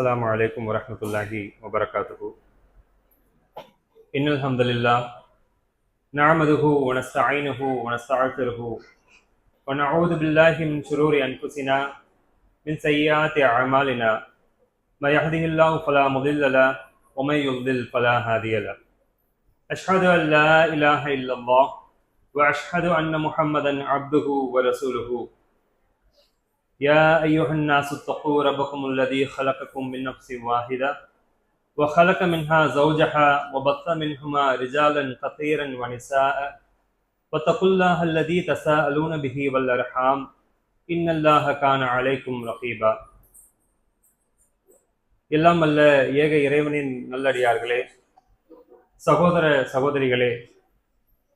السلام عليكم ورحمة الله وبركاته. إن الحمد لله نعمده ونستعينه ونستغفره ونعوذ بالله من شرور أنفسنا من سيئات أعمالنا. ما يهده الله فلا مضل له ومن يضلل فلا هادي له. أشهد أن لا إله إلا الله وأشهد أن محمدا عبده ورسوله. يا أيها الناس اتقوا ربكم الذي خلقكم من نفس واحدة وخلق منها زوجها وبث منهما رجالا كثيرا ونساء واتقوا الله الذي تساءلون به والأرحام إن الله كان عليكم رقيبا எல்லாம் அல்ல ஏக இறைவனின் நல்லடியார்களே சகோதர சகோதரிகளே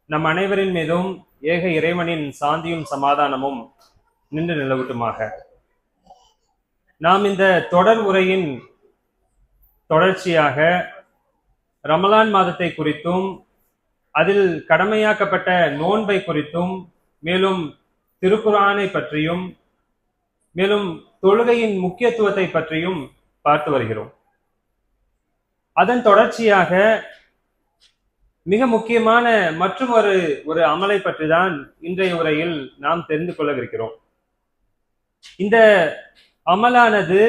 நம் அனைவரின் மீதும் ஏக இறைவனின் சாந்தியும் சமாதானமும் நின்று நிலவட்டுமாக. நாம் இந்த தொடர் உரையின் தொடர்ச்சியாக ரமலான் மாதத்தை குறித்தும் அதில் கடமையாக்கப்பட்ட நோன்பை குறித்தும் மேலும் திருக்குரானை பற்றியும் மேலும் தொழுகையின் முக்கியத்துவத்தை பற்றியும் பார்த்து வருகிறோம். அதன் தொடர்ச்சியாக மிக முக்கியமான மற்றும் ஒரு ஒரு அமலை பற்றி தான் இன்றைய உரையில் நாம் தெரிந்து கொள்ளவிருக்கிறோம். இந்த அமலானது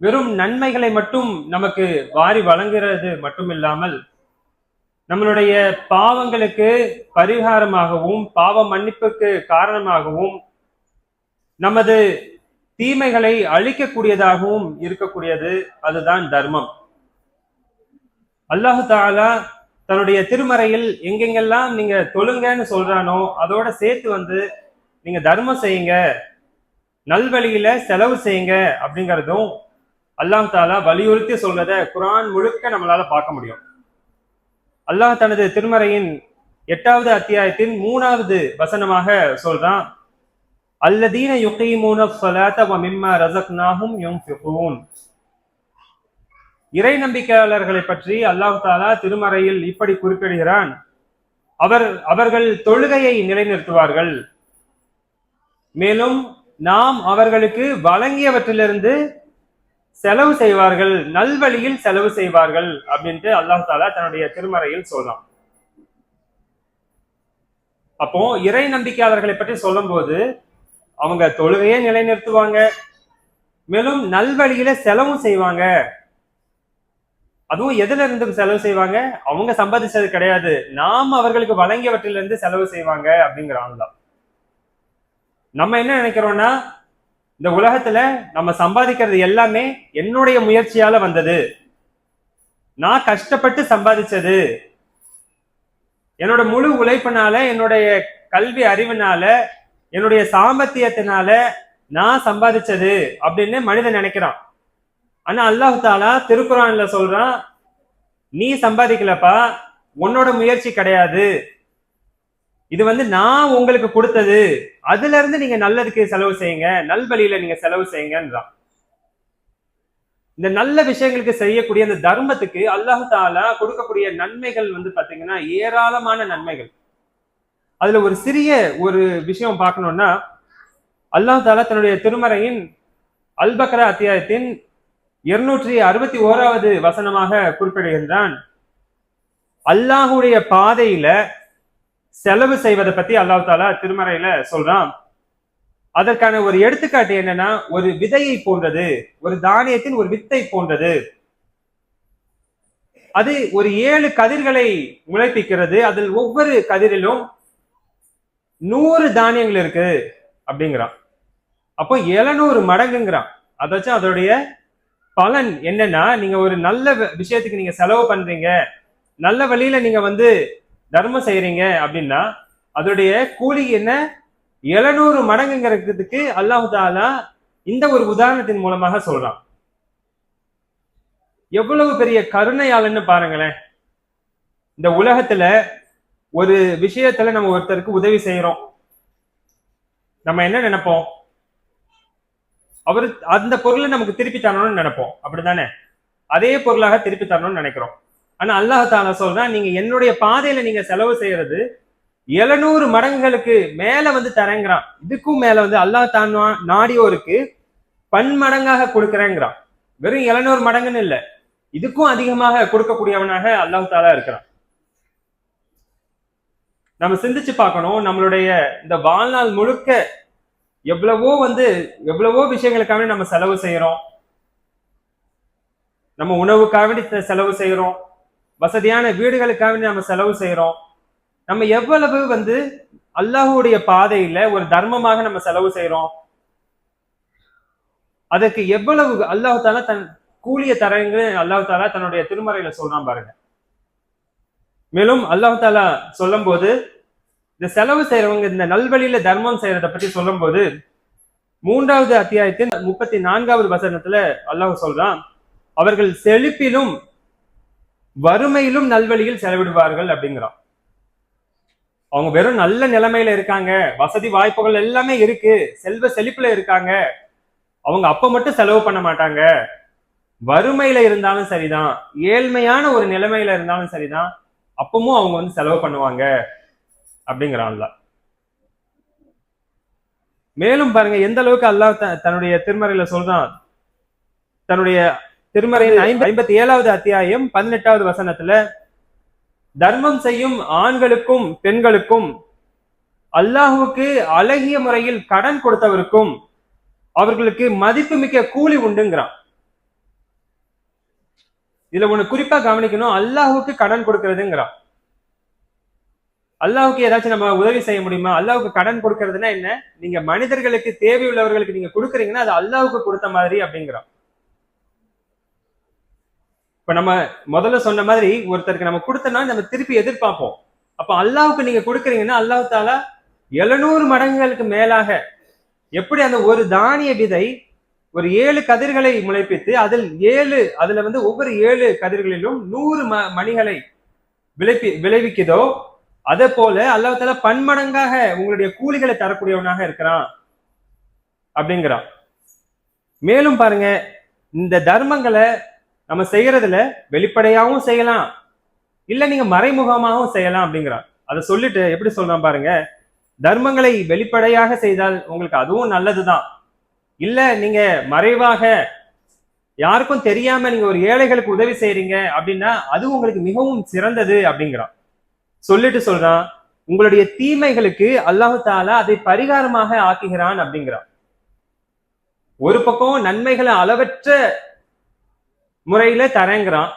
வெறும் நன்மைகளை மட்டும் நமக்கு வாரி வழங்குகிறது மட்டுமில்லாமல் நம்மளுடைய பாவங்களுக்கு பரிகாரமாகவும் பாவ மன்னிப்புக்கு காரணமாகவும் நமது தீமைகளை அழிக்கக்கூடியதாகவும் இருக்கக்கூடியது அதுதான் தர்மம். அல்லாஹு தாலா தன்னுடைய திருமறையில் எங்கெங்கெல்லாம் நீங்க தொழுங்கன்னு சொல்றானோ அதோட சேர்த்து வந்து நீங்க தர்மம் செய்யுங்க. நல்வழியில செலவு செய்யுங்க அப்படிங்கிறதும் அல்லாஹ் தாலா வலியுறுத்தி சொல்றத குரான் முழுக்க நம்மளால பார்க்க முடியும். அல்லாஹ் தனது திருமறையின் எட்டாவது அத்தியாயத்தின் மூணாவது வசனமாக சொல்றான் அல்லதீன யுகீமூன ஸலாத மிம்மா ரஸக்னாஹும் யுன்ஃபிகூன். இறை நம்பிக்கையாளர்களை பற்றி அல்லாஹ் தாலா திருமறையில் இப்படி குறிப்பிடுகிறான் அவர் அவர்கள் தொழுகையை நிலைநிறுத்துவார்கள். மேலும் நாம் அவர்களுக்கு வழங்கியவற்றிலிருந்து செலவு செய்வார்கள் நல்வழியில் செலவு செய்வார்கள் அப்படின்ட்டு அல்லாஹ் தாலா தன்னுடைய திருமறையில் சொல்றான். அப்போ இறை நம்பிக்கையாளர்களை பற்றி சொல்லும்போது அவங்க தொழுகையே நிலைநிறுத்துவாங்க மேலும் நல்வழியில செலவும் செய்வாங்க. அதுவும் எதுல இருந்து செலவு செய்வாங்க அவங்க சம்பாதிச்சது கிடையாது நாம் அவர்களுக்கு வழங்கியவற்றிலிருந்து செலவு செய்வாங்க அப்படிங்கிறாங்களா நம்ம என்ன நினைக்கிறோம்னா இந்த உலகத்துல நம்ம சம்பாதிக்கிறது எல்லாமே என்னுடைய முயற்சியால வந்தது. நான் கஷ்டப்பட்டு சம்பாதிச்சது. என்னோட முழு உழைப்பினால என்னுடைய கல்வி அறிவினால என்னுடைய சாமர்த்தியத்தினால நான் சம்பாதிச்சது அப்படின்னு மனிதன் நினைக்கிறான். ஆனா அல்லாஹு தாலா திருக்குறான்ல சொல்றான் நீ சம்பாதிக்கலப்பா உன்னோட முயற்சி கிடையாது. இது வந்து நான் உங்களுக்கு கொடுத்தது. அதுல இருந்து நீங்க நல்லதுக்கு செலவு செய்யுங்க. நல்வழியில நீங்க செலவு செய்யுங்கன்றான் இந்த நல்ல விஷயங்களுக்கு செய்யக்கூடிய அந்த தர்மத்துக்கு அல்லாஹு தாலா கொடுக்கக்கூடிய நன்மைகள் வந்து பாத்தீங்கன்னா ஏராளமான நன்மைகள். அதுல ஒரு சிறிய ஒரு விஷயம் பார்க்கணும்னா அல்லாஹ் தாலா தன்னுடைய திருமறையின் அல்பக்ரா அத்தியாயத்தின் இருநூற்றி அறுபத்தி ஓராவது வசனமாக குறிப்பிடுகின்றான். அல்லாஹுடைய பாதையில செலவு செய்வதை பத்தி அல்லாஹ் தாலா திருமறையில சொல்றான். அதற்கான ஒரு எடுத்துக்காட்டு என்னன்னா ஒரு விதையை போன்றது ஒரு தானியத்தின் ஒரு வித்தை போன்றது. அது ஒரு ஏழு கதிர்களை முளைப்பிக்கிறது. அதில் ஒவ்வொரு கதிரிலும் நூறு தானியங்கள் இருக்கு அப்படிங்கிறான். அப்போ எழுநூறு மடங்குங்கிறான். அதாச்சும் அதோடைய பலன் என்னன்னா நீங்க ஒரு நல்ல விஷயத்துக்கு நீங்க செலவு பண்றீங்க. நல்ல வழியில நீங்க வந்து தர்மம் செய்யறீங்க அப்படின்னா அதோடைய கூலி என்ன? எழுநூறு மடங்குங்கிறதுக்கு அல்லாஹு தாலா இந்த ஒரு உதாரணத்தின் மூலமாக சொல்றான். எவ்வளவு பெரிய கருணையாளன்னு பாருங்களேன். இந்த உலகத்துல ஒரு விஷயத்துல நம்ம ஒருத்தருக்கு உதவி செய்யறோம். நம்ம என்ன நினைப்போம்? அவர் அந்த பொருளை நமக்கு திருப்பி தரணும்னு நினைப்போம். அப்படிதானே அதே பொருளாக திருப்பி தரணும்னு நினைக்கிறோம். ஆனா அல்லாஹால சொல்றான் நீங்க என்னுடைய பாதையில நீங்க செலவு செய்யறது எழுநூறு மடங்குகளுக்கு மேல வந்து தரேங்கிறான். இதுக்கும் மேல வந்து அல்லாஹ் தான் நாடியோருக்கு பன்மடங்காக கொடுக்குறேங்கிறான். வெறும் எழுநூறு மடங்குன்னு இல்லை இதுக்கும் அதிகமாக கொடுக்கக்கூடியவனாக அல்லாஹ் தாலா இருக்கிறான். நம்ம சிந்திச்சு பார்க்கணும் நம்மளுடைய இந்த வாழ்நாள் முழுக்க எவ்வளவோ வந்து எவ்வளவோ விஷயங்களுக்காக நம்ம செலவு செய்யறோம். நம்ம உணவுக்காக வேண்டி செலவு செய்யறோம். வசதியான வீடுகளுக்காக நம்ம செலவு செய்யறோம் நம்ம எவ்வளவு வந்து அல்லாஹுடைய பாதையில ஒரு தர்மமாக நம்ம செலவு செய்யறோம் அதற்கு எவ்வளவு அல்லாஹ் தாலா தன் கூலிய தரங்க அல்லாஹ் தாலா தன்னுடைய திருமறையில சொல்றான் பாருங்க. மேலும் அல்லாஹ் தாலா சொல்லும்போது இந்த செலவு செய்யறவங்க இந்த நல்வழியில தர்மம் செய்யறத பத்தி சொல்லும்போது மூன்றாவது அத்தியாயத்தின் முப்பத்தி நான்காவது வசனத்துல அல்லாஹ் சொல்றான் அவர்கள் செழிப்பிலும் வறுமையிலும் நல்வழியில் செலவிடுவார்கள் அப்படிங்கிறான். அவங்க வெறும் நல்ல நிலைமையில இருக்காங்க. வசதி வாய்ப்புகள் எல்லாமே இருக்கு. செல்வ செழிப்புல இருக்காங்க. அவங்க அப்ப மட்டும் செலவு பண்ண மாட்டாங்க. வறுமையில இருந்தாலும் சரிதான். ஏழ்மையான ஒரு நிலைமையில இருந்தாலும் சரிதான். அப்பவும் அவங்க வந்து செலவு பண்ணுவாங்க அப்படிங்கிறான் அல்லாஹ். மேலும் பாருங்க எந்த அளவுக்கு அல்லாஹ் த- தன்னுடைய திருமறையில சொல்றான் தன்னுடைய திருமறையின் ஐம்ப- ஐம்பத்தி ஏழாவது அத்தியாயம் பதினெட்டாவது வசனத்துல தர்மம் செய்யும் ஆண்களுக்கும் பெண்களுக்கும் அல்லாஹுவுக்கு அழகிய முறையில் கடன் கொடுத்தவருக்கும் அவர்களுக்கு மதிப்புமிக்க கூலி உண்டுங்கிறான். இதுல ஒண்ணு குறிப்பா கவனிக்கணும் அல்லாஹுக்கு கடன் கொடுக்கறதுங்கிறான். அல்லாஹுக்கு ஏதாச்சும் நம்ம உதவி செய்ய முடியுமா? அல்லாஹுக்கு கடன் கொடுக்கறதுன்னா என்ன? நீங்க மனிதர்களுக்கு தேவையுள்ளவர்களுக்கு நீங்க கொடுக்குறீங்கன்னா அது அல்லாஹுக்கு கொடுத்த மாதிரி அப்படிங்கிறான். இப்ப நம்ம முதல்ல சொன்ன மாதிரி ஒருத்தருக்கு நம்ம கொடுத்தனா நம்ம திருப்பி எதிர்பார்ப்போம். அப்ப அல்லாஹுக்கு நீங்க கொடுக்குறீங்கன்னா அல்லாஹ் தாலா எழுநூறு மடங்குகளுக்கு மேலாக எப்படி அந்த ஒரு தானிய விதை ஒரு ஏழு கதிர்களை முளைப்பித்து அதில் ஏழு அதுல வந்து ஒவ்வொரு ஏழு கதிர்களிலும் நூறு ம மணிகளை விளைப்பி விளைவிக்குதோ அதே போல அல்லாஹால பன்மடங்காக உங்களுடைய கூலிகளை தரக்கூடியவனாக இருக்கிறான் அப்படிங்கிறான். மேலும் பாருங்க இந்த தர்மங்களை நம்ம செய்யறதுல வெளிப்படையாகவும் செய்யலாம். இல்ல நீங்க மறைமுகமாகவும் செய்யலாம் அப்படிங்கிறான் அதை சொல்லிட்டு எப்படி சொல்றான் பாருங்க? தர்மங்களை வெளிப்படையாக செய்தால் உங்களுக்கு அதுவும் நல்லதுதான். இல்ல நீங்க மறைவாக யாருக்கும் தெரியாம நீங்க ஒரு ஏழைகளுக்கு உதவி செய்றீங்க அப்படின்னா அது உங்களுக்கு மிகவும் சிறந்தது அப்படிங்கிறான். சொல்லிட்டு சொல்றான் உங்களுடைய தீமைகளுக்கு அல்லாஹு தாலா அதை பரிகாரமாக ஆக்குகிறான் அப்படிங்கிறான். ஒரு பக்கம் நன்மைகளை அளவற்ற முறையில தரேங்கிறான்.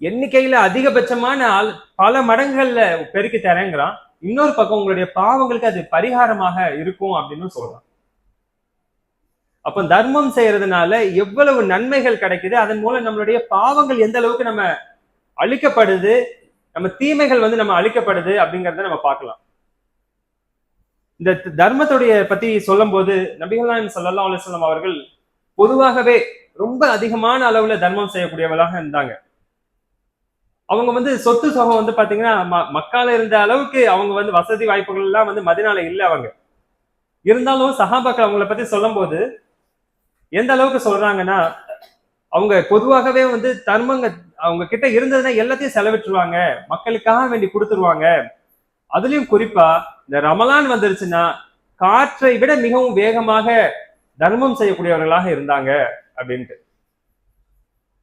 எண்ணிக்கையில அதிகபட்சமான ஆள்- பல மடங்குகள்ல பெருக்கி தரேங்கிறான். இன்னொரு பக்கம் உங்களுடைய பாவங்களுக்கு அது பரிகாரமாக இருக்கும் அப்படின்னு சொல்றான். அப்ப தர்மம் செய்யறதுனால எவ்வளவு நன்மைகள் கிடைக்குது அதன் மூலம் நம்மளுடைய பாவங்கள் எந்த அளவுக்கு நம்ம அழிக்கப்படுது நம்ம தீமைகள் வந்து நம்ம அழிக்கப்படுது அப்படிங்கறத நம்ம பார்க்கலாம். இந்த தர்மத்துடைய பத்தி சொல்லும் போது நபிகள்லாம் சொல்லலாம் அலுவலம் அவர்கள் பொதுவாகவே ரொம்ப அதிகமான அளவுல தர்மம் செய்யக்கூடியவர்களாக இருந்தாங்க. அவங்க வந்து சொத்து சுகம் வந்து பாத்தீங்கன்னா ம- மக்கால இருந்த அளவுக்கு அவங்க வந்து வசதி வாய்ப்புகள் எல்லாம் வந்து மதினால இல்லை அவங்க. இருந்தாலும் சஹாபாக்கள் அவங்கள பத்தி சொல்லும்போது எந்த அளவுக்கு சொல்றாங்கன்னா அவங்க பொதுவாகவே வந்து தர்மங்க அவங்க கிட்ட இருந்ததுன்னா எல்லாத்தையும் செலவிட்டுருவாங்க. மக்களுக்காக வேண்டி கொடுத்துருவாங்க. அதுலயும் குறிப்பா இந்த ரமலான் வந்துருச்சுன்னா காற்றை விட மிகவும் வேகமாக தர்மம் செய்யக்கூடியவர்களாக இருந்தாங்க. அப்படின்ட்டு.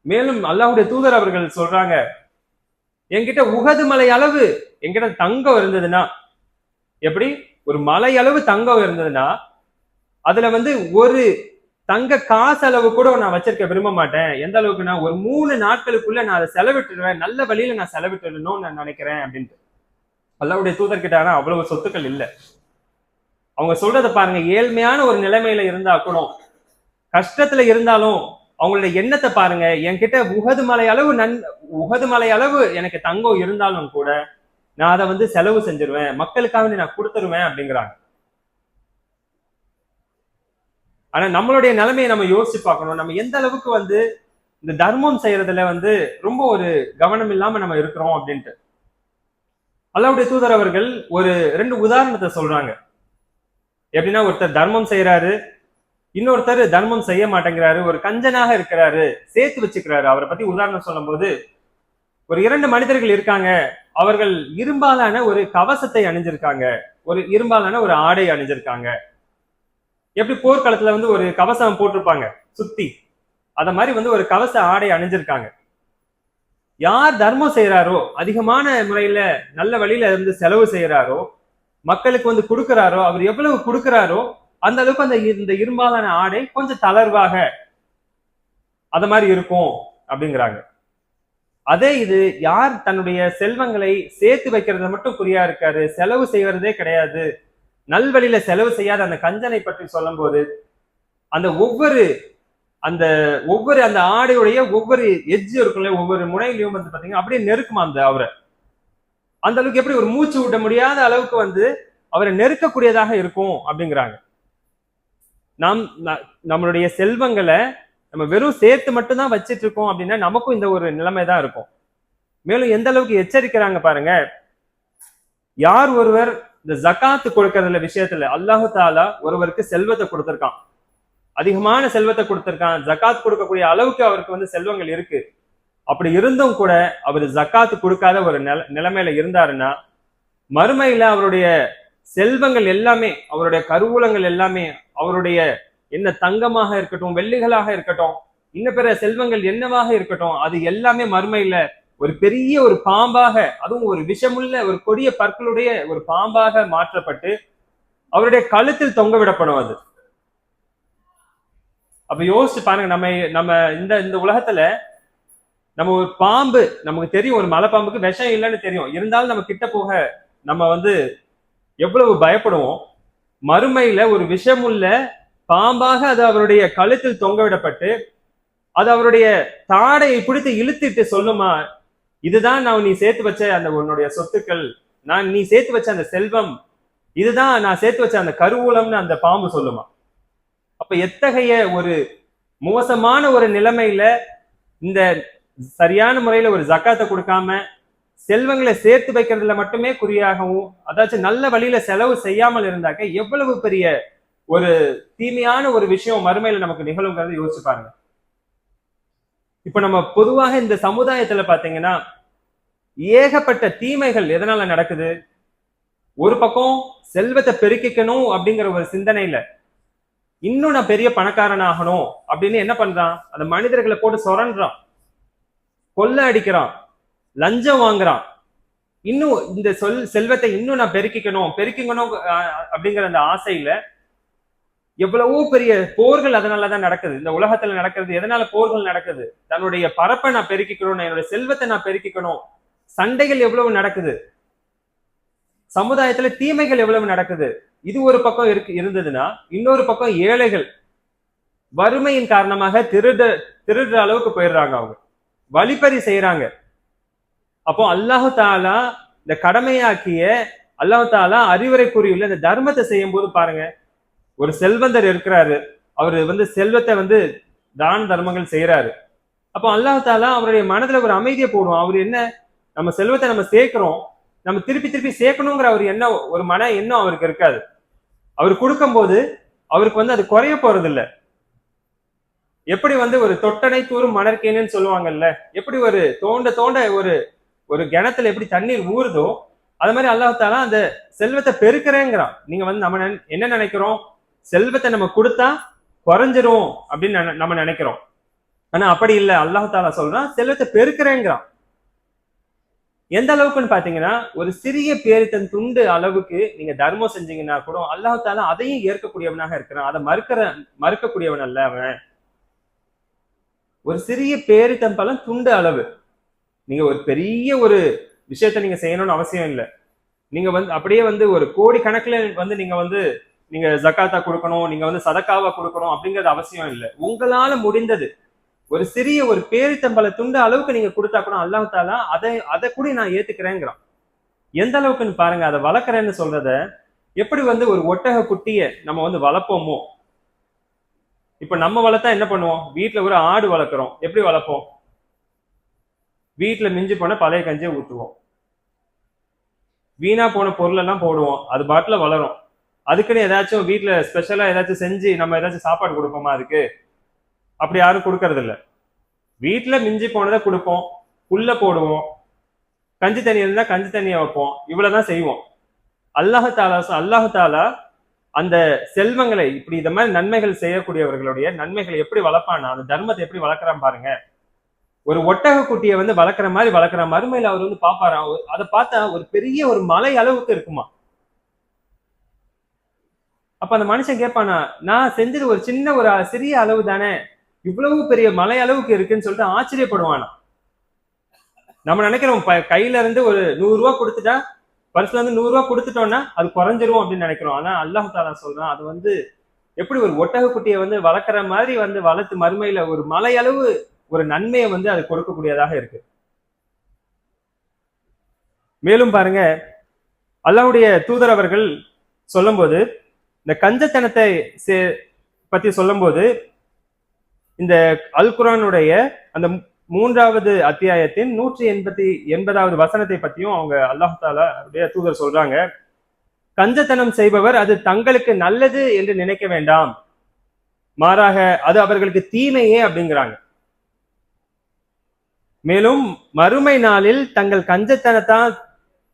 மேலும் அல்லாஹுடைய தூதர் அவர்கள் சொல்றாங்க என்கிட்ட உகது மலை அளவு என்கிட்ட தங்கம் இருந்ததுன்னா எப்படி? ஒரு மலை அளவு தங்கம் இருந்ததுன்னா அதுல வந்து ஒரு தங்க காசு அளவு கூட நான் வச்சிருக்க விரும்ப மாட்டேன். எந்த அளவுக்குன்னா ஒரு மூணு நாட்களுக்குள்ள நான் அதை செலவிட்டுடுவேன் நல்ல வழியில நான் செலவிட்டுடணும்னு நான் நினைக்கிறேன் அப்படின்ட்டு. அல்லாவுடைய தூதர்கிட்ட ஆனா அவ்வளவு சொத்துக்கள் இல்லை. அவங்க சொல்றதை பாருங்க ஏழ்மையான ஒரு நிலைமையில இருந்தா கூட கஷ்டத்துல இருந்தாலும் அவங்களுடைய எண்ணத்தை பாருங்க. என்கிட்ட உகது மலை அளவு நன் உகது மலை அளவு எனக்கு தங்கம் இருந்தாலும் கூட நான் அதை வந்து செலவு செஞ்சிருவேன். மக்களுக்காக நான் கொடுத்துருவேன் அப்படிங்கிறாங்க. ஆனா நம்மளுடைய நிலைமையை நம்ம யோசிச்சு பார்க்கணும். நம்ம எந்த அளவுக்கு வந்து இந்த தர்மம் செய்யறதுல வந்து ரொம்ப ஒரு கவனம் இல்லாம நம்ம இருக்கிறோம் அப்படின்ட்டு. அல்லாவுடைய தூதர் அவர்கள் ஒரு ரெண்டு உதாரணத்தை சொல்றாங்க. எப்படின்னா ஒருத்தர் தர்மம் செய்யறாரு இன்னொருத்தர் தர்மம் செய்ய மாட்டேங்கிறாரு ஒரு கஞ்சனாக இருக்கிறாரு சேர்த்து வச்சுக்கிறாரு. அவரை பத்தி உதாரணம் சொல்லும்போது ஒரு இரண்டு மனிதர்கள் இருக்காங்க. அவர்கள் இரும்பாலான ஒரு கவசத்தை அணிஞ்சிருக்காங்க. ஒரு இரும்பாலான ஒரு ஆடை அணிஞ்சிருக்காங்க. எப்படி போர்க்களத்துல வந்து ஒரு கவசம் போட்டிருப்பாங்க? சுத்தி. அத மாதிரி வந்து ஒரு கவச ஆடை அணிஞ்சிருக்காங்க. யார் தர்மம் செய்யறாரோ அதிகமான முறையில நல்ல வழியில இருந்து செலவு செய்யறாரோ மக்களுக்கு வந்து கொடுக்கிறாரோ அவர் எவ்வளவு கொடுக்கிறாரோ அந்த அளவுக்கு அந்த இந்த இரும்பாலான ஆடை கொஞ்சம் தளர்வாக அது மாதிரி இருக்கும் அப்படிங்கிறாங்க. அதே இது யார் தன்னுடைய செல்வங்களை சேர்த்து வைக்கிறது மட்டும் குறியா இருக்காரு செலவு செய்வதே கிடையாது. நல்வழியில செலவு செய்யாத அந்த கஞ்சனை பற்றி சொல்லும்போது அந்த ஒவ்வொரு அந்த ஒவ்வொரு அந்த ஆடையுடைய ஒவ்வொரு எஜ்ஜு இருக்கும்ல ஒவ்வொரு முனையிலையும் வந்து பாத்தீங்கன்னா அப்படியே நெருக்குமா அந்த அவரை? அந்த அளவுக்கு எப்படி ஒரு மூச்சு விட முடியாத அளவுக்கு வந்து அவரை நெருக்கக்கூடியதாக இருக்கும் அப்படிங்கிறாங்க. நாம் ந- நம்மளுடைய செல்வங்களை நம்ம வெறும் சேர்த்து மட்டும்தான் வச்சிட்டு இருக்கோம் அப்படின்னா நமக்கும் இந்த ஒரு நிலைமை தான் இருக்கும். மேலும் எந்த அளவுக்கு எச்சரிக்கிறாங்க பாருங்க. யார் ஒருவர் இந்த ஜகாத்து கொடுக்கறதுல விஷயத்துல அல்லாஹு தாலா ஒருவருக்கு செல்வத்தை கொடுத்திருக்கான். அதிகமான செல்வத்தை கொடுத்திருக்கான். ஜகாத் கொடுக்கக்கூடிய அளவுக்கு அவருக்கு வந்து செல்வங்கள் இருக்கு. அப்படி இருந்தும் கூட அவர் ஜக்காத்து கொடுக்காத ஒரு நில நிலைமையில இருந்தாருன்னா மறுமையில அவருடைய செல்வங்கள் எல்லாமே அவருடைய கருவூலங்கள் எல்லாமே அவருடைய என்ன தங்கமாக இருக்கட்டும் வெள்ளிகளாக இருக்கட்டும் இன்ன பிற செல்வங்கள் என்னவாக இருக்கட்டும் அது எல்லாமே மறுமையில ஒரு பெரிய ஒரு பாம்பாக அதுவும் ஒரு விஷமுள்ள ஒரு கொடிய பற்களுடைய ஒரு பாம்பாக மாற்றப்பட்டு அவருடைய கழுத்தில் தொங்க விடப்படும் அது. அப்ப யோசிச்சு பாருங்க நம்ம நம்ம இந்த இந்த உலகத்துல நம்ம ஒரு பாம்பு நமக்கு தெரியும் ஒரு மலைப்பாம்புக்கு விஷம் இல்லைன்னு தெரியும். இருந்தாலும் நம்ம கிட்ட போக நம்ம வந்து எவ்வளவு பயப்படுவோம்? மறுமையில ஒரு விஷமுள்ள பாம்பாக அது அவருடைய கழுத்தில் தொங்கவிடப்பட்டு அது அவருடைய தாடையை பிடித்து இழுத்துட்டு சொல்லுமா இதுதான் நான் நீ சேர்த்து வச்ச அந்த உன்னுடைய சொத்துக்கள் நான் நீ சேர்த்து வச்ச அந்த செல்வம் இதுதான் நான் சேர்த்து வச்ச அந்த கருவூலம்னு அந்த பாம்பு சொல்லுமா? அப்ப எத்தகைய ஒரு மோசமான ஒரு நிலைமையில இந்த சரியான முறையில ஒரு ஜக்காத்தை கொடுக்காம செல்வங்களை சேர்த்து வைக்கிறதுல மட்டுமே குறியாகவும் அதாச்சும் நல்ல வழியில செலவு செய்யாமல் இருந்தாக்க எவ்வளவு பெரிய ஒரு தீமையான ஒரு விஷயம் மறுமையில நமக்கு நிகழுங்கிறத யோசிச்சு பாருங்க. இப்ப நம்ம பொதுவாக இந்த சமுதாயத்துல பாத்தீங்கன்னா ஏகப்பட்ட தீமைகள் எதனால நடக்குது? ஒரு பக்கம் செல்வத்தை பெருக்கிக்கணும் அப்படிங்கிற ஒரு சிந்தனையில இன்னும் நான் பெரிய பணக்காரன் ஆகணும் அப்படின்னு என்ன பண்றான்? அந்த மனிதர்களை போட்டு சுரண்டான் கொல்ல அடிக்கிறான். லஞ்சம் வாங்குறான். இன்னும் இந்த சொல் செல்வத்தை இன்னும் நான் பெருக்கிக்கணும் பெருக்கிக்கணும் அப்படிங்கிற அந்த ஆசையில எவ்வளவோ பெரிய போர்கள் அதனாலதான் நடக்குது. இந்த உலகத்துல நடக்கிறது எதனால போர்கள் நடக்குது? தன்னுடைய பரப்பை நான் பெருக்கிக்கணும் என்னோட செல்வத்தை நான் பெருக்கிக்கணும். சண்டைகள் எவ்வளவு நடக்குது? சமுதாயத்துல தீமைகள் எவ்வளவு நடக்குது? இது ஒரு பக்கம் இருக்கு இருந்ததுன்னா இன்னொரு பக்கம் ஏழைகள் வறுமையின் காரணமாக திருட திருடுற அளவுக்கு போயிடுறாங்க அவங்க. வழிப்பறி செய்யறாங்க. அப்போ அல்லாஹு தாலா இந்த கடமையாக்கிய அல்லாஹு தாலா அறிவுரை கூறியுள்ள இந்த தர்மத்தை செய்யும் போது பாருங்க ஒரு செல்வந்தர் இருக்கிறாரு. அவர் வந்து செல்வத்தை வந்து தான தர்மங்கள் செய்யறாரு அப்போ அல்லாஹு தாலா அவருடைய மனதுல ஒரு அமைதியை போடுவோம் அவர் என்ன நம்ம செல்வத்தை நம்ம சேர்க்கிறோம். நம்ம திருப்பி திருப்பி சேர்க்கணுங்கிற அவர் என்ன ஒரு மன எண்ணம் அவருக்கு இருக்காது. அவர் கொடுக்கும்போது அவருக்கு வந்து அது குறைய போறது இல்லை எப்படி வந்து ஒரு தொட்டனை தூரும் மணற்கேன்னு சொல்லுவாங்கல்ல எப்படி ஒரு தோண்ட தோண்ட ஒரு ஒரு கிணத்துல எப்படி தண்ணீர் ஊறுதோ அது மாதிரி அல்லாஹ் அந்த செல்வத்தை பெருக்கிறேங்கிறான். நீங்க வந்து நம்ம என்ன நினைக்கிறோம்? செல்வத்தை நம்ம கொடுத்தா குறைஞ்சிரும் அப்படின்னு நம்ம நினைக்கிறோம். ஆனா அப்படி இல்லை. அல்லாஹ் சொல்றான் செல்வத்தை பெருக்கிறேங்கிறான். எந்த அளவுக்குன்னு பாத்தீங்கன்னா ஒரு சிறிய பேரித்தன் துண்டு அளவுக்கு நீங்க தர்மம் செஞ்சீங்கன்னா கூட அல்லாஹ் அதையும் ஏற்கக்கூடியவனாக இருக்கிறான். அதை மறுக்கிற மறுக்கக்கூடியவன் அல்ல அவன். ஒரு சிறிய பேரித்தம் பழம் துண்டு அளவு. நீங்க ஒரு பெரிய ஒரு விஷயத்த நீங்க செய்யணும்னு அவசியம் இல்லை. நீங்க வந்து அப்படியே வந்து ஒரு கோடி கணக்குல வந்து நீங்க வந்து நீங்க ஜக்காத்தா கொடுக்கணும் நீங்க வந்து சதக்காவா கொடுக்கணும் அப்படிங்கிறது அவசியம் இல்லை. உங்களால முடிந்தது. ஒரு சிறிய ஒரு பேரித்தம்பள துண்டு அளவுக்கு நீங்க கொடுத்தா கூட அல்லாஹ் தாலா அதை அதை கூட நான் ஏத்துக்கிறேங்கிறான். எந்த அளவுக்குன்னு பாருங்க அதை வளர்க்குறேன்னு சொல்றத எப்படி வந்து ஒரு ஒட்டக குட்டிய நம்ம வந்து வளர்ப்போமோ? இப்ப நம்ம வளர்த்தா என்ன பண்ணுவோம்? வீட்டில் ஒரு ஆடு வளர்க்குறோம். எப்படி வளர்ப்போம்? வீட்டில் மிஞ்சி போன பழைய கஞ்சியை ஊற்றுவோம் வீணா போன பொருளெல்லாம் போடுவோம். அது பாட்டில் வளரும். அதுக்குன்னு ஏதாச்சும் வீட்டில் ஸ்பெஷலாக ஏதாச்சும் செஞ்சு நம்ம ஏதாச்சும் சாப்பாடு கொடுப்போமா அதுக்கு? அப்படி யாரும் கொடுக்கறதில்ல. வீட்டில் மிஞ்சி போனதை கொடுப்போம். புல்ல போடுவோம். கஞ்சி தண்ணி இருந்தால் கஞ்சி தண்ணியை வைப்போம். இவ்வளோதான் செய்வோம். அல்லாஹாலா அல்லாஹாலா அந்த செல்வங்களை இப்படி இந்த மாதிரி நன்மைகள் செய்யக்கூடியவர்களுடைய நன்மைகளை எப்படி வளர்ப்பானா அந்த தர்மத்தை எப்படி வளர்க்குறான் பாருங்க. ஒரு ஒட்டக குட்டியை வந்து வளர்க்குற மாதிரி வளர்க்குற மறுமையில அவர் வந்து பார்ப்பாராம் அதை பார்த்தா ஒரு பெரிய ஒரு மலை அளவுக்கு இருக்குமா? அப்ப அந்த மனுஷன் கேட்பானா நான் செஞ்சது ஒரு சின்ன ஒரு சிறிய அளவு தானே இவ்வளவு பெரிய மலை அளவுக்கு இருக்குன்னு சொல்லிட்டு ஆச்சரியப்படுவானா? நம்ம நினைக்கிறோம் கையில இருந்து ஒரு நூறு ரூபா கொடுத்துட்டா பர்ஸ்ல இருந்து நூறு ரூபா கொடுத்துட்டோம்னா அது குறைஞ்சிரும் அப்படின்னு நினைக்கிறோம். ஆனா அல்லாஹ் தாலா சொல்றான் அது வந்து எப்படி ஒரு ஒட்டக குட்டியை வந்து வளர்க்குற மாதிரி வந்து வளர்த்து மறுமையில ஒரு மலை அளவு ஒரு நன்மையை வந்து அது கொடுக்கக்கூடியதாக இருக்கு. மேலும் பாருங்க அல்லாவுடைய தூதர் அவர்கள் சொல்லும்போது இந்த கஞ்சத்தனத்தை பத்தி சொல்லும்போது இந்த அல் குரானுடைய அந்த மூன்றாவது அத்தியாயத்தின் நூற்றி எண்பத்தி எண்பதாவது வசனத்தை பத்தியும் அவங்க அல்லாஹ் தாலா தூதர் சொல்றாங்க. கஞ்சத்தனம் செய்பவர் அது தங்களுக்கு நல்லது என்று நினைக்க வேண்டாம். மாறாக அது அவர்களுக்கு தீமையே அப்படிங்கிறாங்க. மேலும் மறுமை நாளில் தங்கள் கஞ்சத்தனத்தான்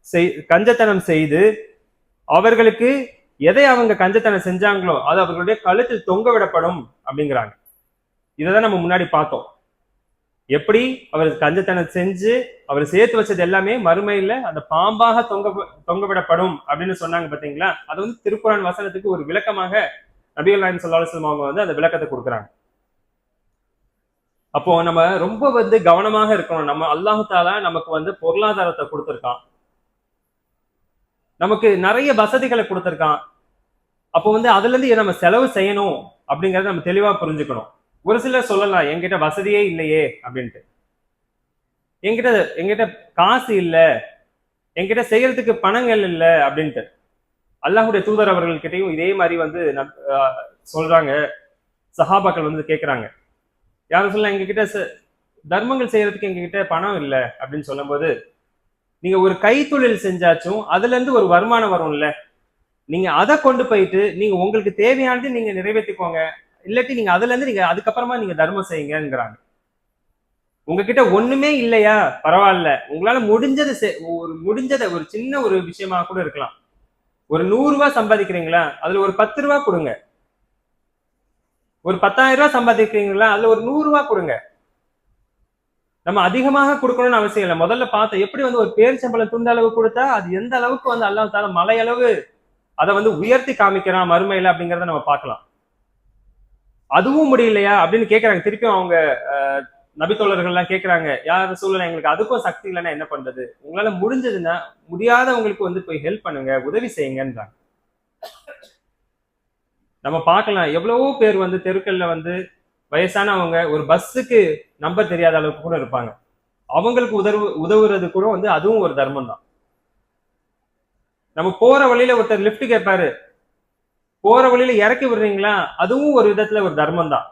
செய் கஞ்சத்தனம் செய்து அவர்களுக்கு எதை அவங்க கஞ்சத்தனம் செஞ்சாங்களோ அது அவர்களுடைய கழுத்தில் தொங்க விடப்படும் அப்படிங்கிறாங்க. இதை தான் நம்ம முன்னாடி பார்த்தோம். எப்படி அவர் கஞ்சத்தனம் செஞ்சு அவர் சேர்த்து வச்சது எல்லாமே மறுமையில அந்த பாம்பாக தொங்க தொங்க விடப்படும் அப்படின்னு சொன்னாங்க பாத்தீங்களா அது வந்து திருக்குறான் வசனத்துக்கு ஒரு விளக்கமாக நபிகள் நாயன் ஸல்லல்லாஹு அவங்க வந்து அந்த விளக்கத்தை கொடுக்குறாங்க. அப்போ நம்ம ரொம்ப வந்து கவனமாக இருக்கணும். நம்ம அல்லாஹால நமக்கு வந்து பொருளாதாரத்தை கொடுத்துருக்கான். நமக்கு நிறைய வசதிகளை கொடுத்துருக்கான். அப்போ வந்து அதுல இருந்து நம்ம செலவு செய்யணும் அப்படிங்கறத நம்ம தெளிவா புரிஞ்சுக்கணும். ஒரு சிலர் சொல்லலாம் என்கிட்ட வசதியே இல்லையே அப்படின்ட்டு. என்கிட்ட என்கிட்ட காசு இல்லை. என்கிட்ட செய்யறதுக்கு பணங்கள் இல்லை அப்படின்ட்டு. அல்லாஹுடைய தூதர் அவர்கள்கிட்டயும் இதே மாதிரி வந்து சொல்றாங்க. சஹாபாக்கள் வந்து கேட்குறாங்க யாரும் சொல்லலாம் எங்ககிட்ட தர்மங்கள் செய்யறதுக்கு எங்ககிட்ட பணம் இல்லை அப்படின்னு சொல்லும்போது நீங்க ஒரு கைத்தொழில் செஞ்சாச்சும் அதுல இருந்து ஒரு வருமானம் வரும்ல. நீங்க அதை கொண்டு போயிட்டு நீங்க உங்களுக்கு தேவையானது நீங்க நிறைவேற்றிக்கோங்க இல்லாட்டி நீங்க அதுல இருந்து நீங்க அதுக்கப்புறமா நீங்க தர்மம் செய்யுங்கிறாங்க உங்ககிட்ட ஒண்ணுமே இல்லையா? பரவாயில்ல. உங்களால முடிஞ்சது செ- ஒரு முடிஞ்சதை ஒரு சின்ன ஒரு விஷயமா கூட இருக்கலாம். ஒரு நூறு ரூபாய் சம்பாதிக்கிறீங்களா? அதுல ஒரு பத்து ரூபா கொடுங்க. ஒரு பத்தாயிரம் ரூபாய் சம்பாதிக்கிறீங்களா? அதுல ஒரு நூறு ரூபாய் கொடுங்க. நம்ம அதிகமாக கொடுக்கணும்னு அவசியம் இல்லை. முதல்ல பார்த்த எப்படி வந்து ஒரு பேரிச்சம்பளம் துண்டு அளவு கொடுத்தா அது எந்த அளவுக்கு வந்து அல்லாஹ் தால மலை அளவு அதை வந்து உயர்த்தி காமிக்கிறான் மறுமையில அப்படிங்கறத நம்ம பார்க்கலாம். அதுவும் முடியலையா அப்படின்னு கேட்கறாங்க திருப்பியும் அவங்க அஹ், நபித்தோழர்கள் எல்லாம் கேட்கறாங்க யார் சூழ்நிலை எங்களுக்கு அதுக்கும் சக்தி இல்லைன்னா என்ன பண்றது? உங்களால முடிஞ்சதுன்னா முடியாதவங்களுக்கு வந்து போய் ஹெல்ப் பண்ணுங்க உதவி செய்யுங்கன்றாங்க. நம்ம பார்க்கலாம். எவ்வளவோ பேர் வந்து தெருக்கல்ல வந்து வயசானவங்க ஒரு பஸ்ஸுக்கு நம்பர் தெரியாத அளவுக்கு கூட இருப்பாங்க. அவங்களுக்கு உதவு உதவுறது கூட வந்து அதுவும் ஒரு தர்மம் தான். நம்ம போற வழியில ஒருத்தர் லிஃப்ட் கேட்பாரு போற வழியில இறக்கி விடுறீங்களா? அதுவும் ஒரு விதத்துல ஒரு தர்மம் தான்.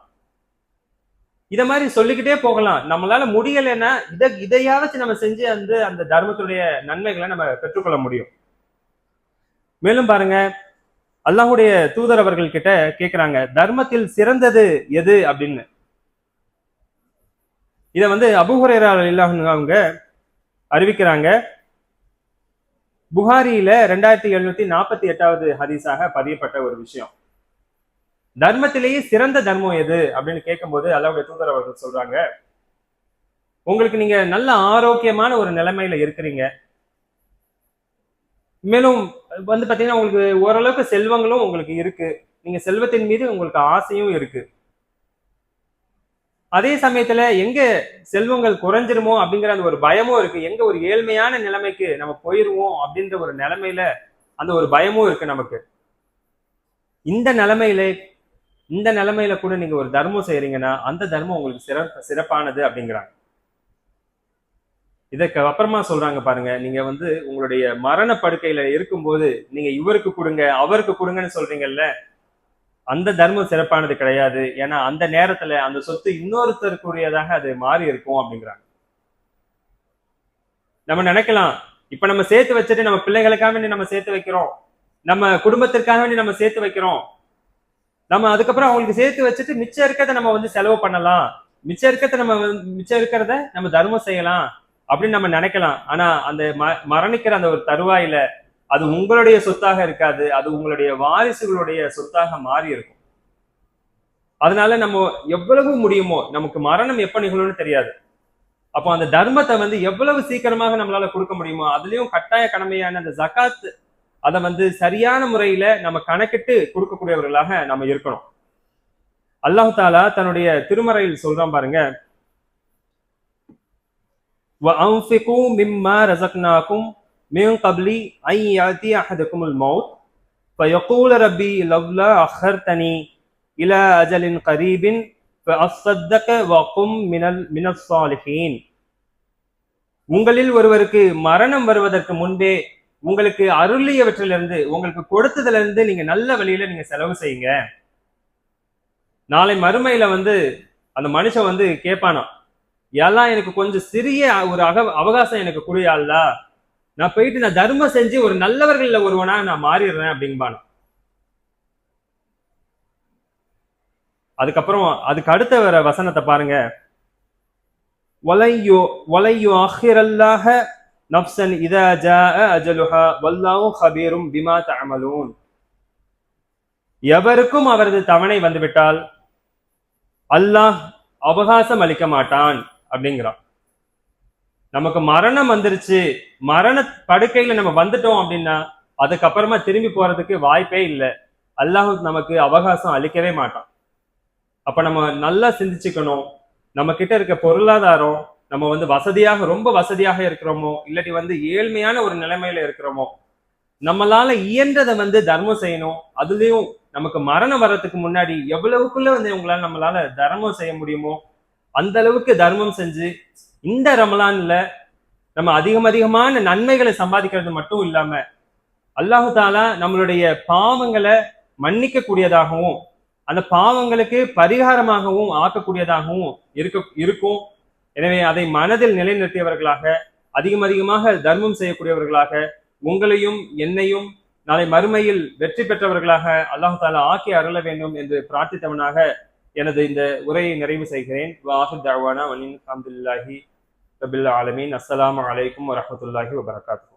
இத மாதிரி சொல்லிக்கிட்டே போகலாம். நம்மளால முடியலைன்னா இதை இதையாவது நம்ம செஞ்சு வந்து அந்த தர்மத்துடைய நன்மைகளை நம்ம பெற்றுக்கொள்ள முடியும். மேலும் பாருங்க அல்லாஹுடைய தூதர் அவர்கள் கிட்ட கேட்கிறாங்க தர்மத்தில் சிறந்தது எது? அப்படின்னு. இதை வந்து அபுஹுரேரா இல்லாஹ் அவங்க அறிவிக்கிறாங்க. புகாரியில ரெண்டாயிரத்தி எழுநூத்தி நாற்பத்தி எட்டாவது ஹதீஸாக பதியப்பட்ட ஒரு விஷயம். தர்மத்திலேயே சிறந்த தர்மம் எது? அப்படின்னு கேட்கும்போது அல்லாவுடைய தூதர் அவர்கள் சொல்றாங்க உங்களுக்கு நீங்க நல்ல ஆரோக்கியமான ஒரு நிலைமையில இருக்கிறீங்க. மேலும் வந்து பார்த்தீங்கன்னா உங்களுக்கு ஓரளவுக்கு செல்வங்களும் உங்களுக்கு இருக்கு. நீங்க செல்வத்தின் மீது உங்களுக்கு ஆசையும் இருக்கு. அதே சமயத்துல எங்க செல்வங்கள் குறைஞ்சிருமோ அப்படிங்கிற அந்த ஒரு பயமும் இருக்கு. எங்க ஒரு ஏழ்மையான நிலைமைக்கு நம்ம போயிருவோம் அப்படின்ற ஒரு நிலைமையில அந்த ஒரு பயமும் இருக்கு நமக்கு. இந்த நிலைமையில இந்த நிலைமையில கூட நீங்க ஒரு தர்மம் செய்யறீங்கன்னா அந்த தர்மம் உங்களுக்கு சிறப்பு சிறப்பானது அப்படிங்கிறாங்க. இதற்கு அப்புறமா சொல்றாங்க பாருங்க. நீங்க வந்து உங்களுடைய மரண படுக்கையில இருக்கும்போது நீங்க இவருக்கு கொடுங்க அவருக்கு கொடுங்கன்னு சொல்றீங்கல்ல அந்த தர்மம் சிறப்பானது கிடையாது. ஏன்னா அந்த நேரத்துல அந்த சொத்து இன்னொருத்தருக்குரியதாக அது மாறி இருக்கும் அப்படிங்கிறாங்க. நம்ம நினைக்கலாம் இப்ப நம்ம சேர்த்து வச்சுட்டு நம்ம பிள்ளைகளுக்காக வேண்டி நம்ம சேர்த்து வைக்கிறோம். நம்ம குடும்பத்திற்காக வேண்டி நம்ம சேர்த்து வைக்கிறோம். நம்ம அதுக்கப்புறம் அவங்களுக்கு சேர்த்து வச்சுட்டு மிச்சம் இருக்கிறத நம்ம வந்து செலவு பண்ணலாம். மிச்சம் இருக்கிறத நம்ம வந்து- மிச்சம் இருக்கிறத நம்ம தர்மம் செய்யலாம். அப்படின்னு நம்ம நினைக்கலாம். ஆனா அந்த ம- மரணிக்கிற அந்த ஒரு தருவாயில அது உங்களுடைய சொத்தாக இருக்காது. அது உங்களுடைய வாரிசுகளுடைய சொத்தாக மாறி இருக்கும். அதனால நம்ம எவ்வளவு முடியுமோ நமக்கு மரணம் எப்ப நிகழும்னு தெரியாது. அப்போ அந்த தர்மத்தை வந்து எவ்வளவு சீக்கிரமாக நம்மளால கொடுக்க முடியுமோ அதுலயும் கட்டாய கடமையான அந்த ஜக்காத் அதை வந்து சரியான முறையில நம்ம கணக்கிட்டு கொடுக்கக்கூடியவர்களாக நம்ம இருக்கணும். அல்லாஹ் தாலா தன்னுடைய திருமறையில் சொல்றான் பாருங்க وَأَنْفِقُوا مِمَّا رَزَقْنَاكُمْ مِنْ قَبْلِ أَنْ يَأْتِيَ أَحَدَكُمُ الْمَوْتُ فَيَقُولَ رَبِّي لَوْلَا أَخَّرْتَنِي إِلَى أَجَلٍ قَرِيبٍ فَأَصَّدَّقَ وَأَكُن مِنَ ال- من الصَّالِحِينَ உங்களில் ஒருவருக்கு மரணம் வருவதற்கு முன்பே உங்களுக்கு அருளியவற்றிலிருந்து உங்களுக்கு கொடுத்ததிலிருந்து நீங்க நல்ல வழியில நீங்க செலவு செய்யுங்க நாளை மறுமையில வந்து அந்த மனுஷன் வந்து கேட்பானா எல்லாம் எனக்கு கொஞ்சம் சிறிய ஒரு அக அவகாசம் எனக்கு குடியாள்லா நான் போயிட்டு நான் தர்மம் செஞ்சு ஒரு நல்லவர்கள்ல ஒருவனா நான் மாறிடுறேன் அப்படிம்பான் அதுக்கப்புறம் அதுக்கு அடுத்த வர வசனத்தை பாருங்க. ஒலையோ ஒலையோ அஹிரல்லாஹ நப்சன் இதா ஜா அஜலுஹா வல்லாவும் ஹபீரும் பிமா தமலூன் எவருக்கும் அவரது தவணை வந்துவிட்டால் அல்லாஹ் அவகாசம் அளிக்க மாட்டான். அப்படிங்கிறான். நமக்கு மரணம் வந்துருச்சு. மரண படுக்கையில நம்ம வந்துட்டோம் அப்படின்னா அதுக்கப்புறமா திரும்பி போறதுக்கு வாய்ப்பே இல்லை. அல்லாஹ் நமக்கு அவகாசம் அளிக்கவே மாட்டான். அப்ப நம்ம நல்லா சிந்திச்சுக்கணும். நம்ம கிட்ட இருக்க பொருளாதாரம் நம்ம வந்து வசதியாக ரொம்ப வசதியாக இருக்கிறோமோ இல்லாட்டி வந்து ஏழ்மையான ஒரு நிலைமையில இருக்கிறோமோ நம்மளால இயன்றதை வந்து தர்மம் செய்யணும். அதுலயும் நமக்கு மரணம் வர்றதுக்கு முன்னாடி எவ்வளவுக்குள்ள வந்து உங்களால நம்மளால தர்மம் செய்ய முடியுமோ அந்த அளவுக்கு தர்மம் செஞ்சு இந்த ரமலான்ல நம்ம அதிகம் அதிகமான நன்மைகளை சம்பாதிக்கிறது மட்டும் இல்லாம அல்லாஹு தாலா நம்மளுடைய பாவங்களை மன்னிக்க கூடியதாகவும் அந்த பாவங்களுக்கு பரிகாரமாகவும் ஆக்கக்கூடியதாகவும் இருக்க இருக்கும். எனவே அதை மனதில் நிலைநிறுத்தியவர்களாக அதிகம் அதிகமாக தர்மம் செய்யக்கூடியவர்களாக உங்களையும் என்னையும் நாளை மறுமையில் வெற்றி பெற்றவர்களாக அல்லாஹு தாலா ஆக்கி அருள வேண்டும் என்று பிரார்த்தித்தவனாக எனது இந்த உரையை நிறைவு செய்கிறேன் வாஹித் தவானா வனின் அஹமதுல்லாஹி ரபில் ஆலமீன் அஸ்ஸலாமு அலைக்கும் வரஹமத்துல்லாஹி வபரகாத்து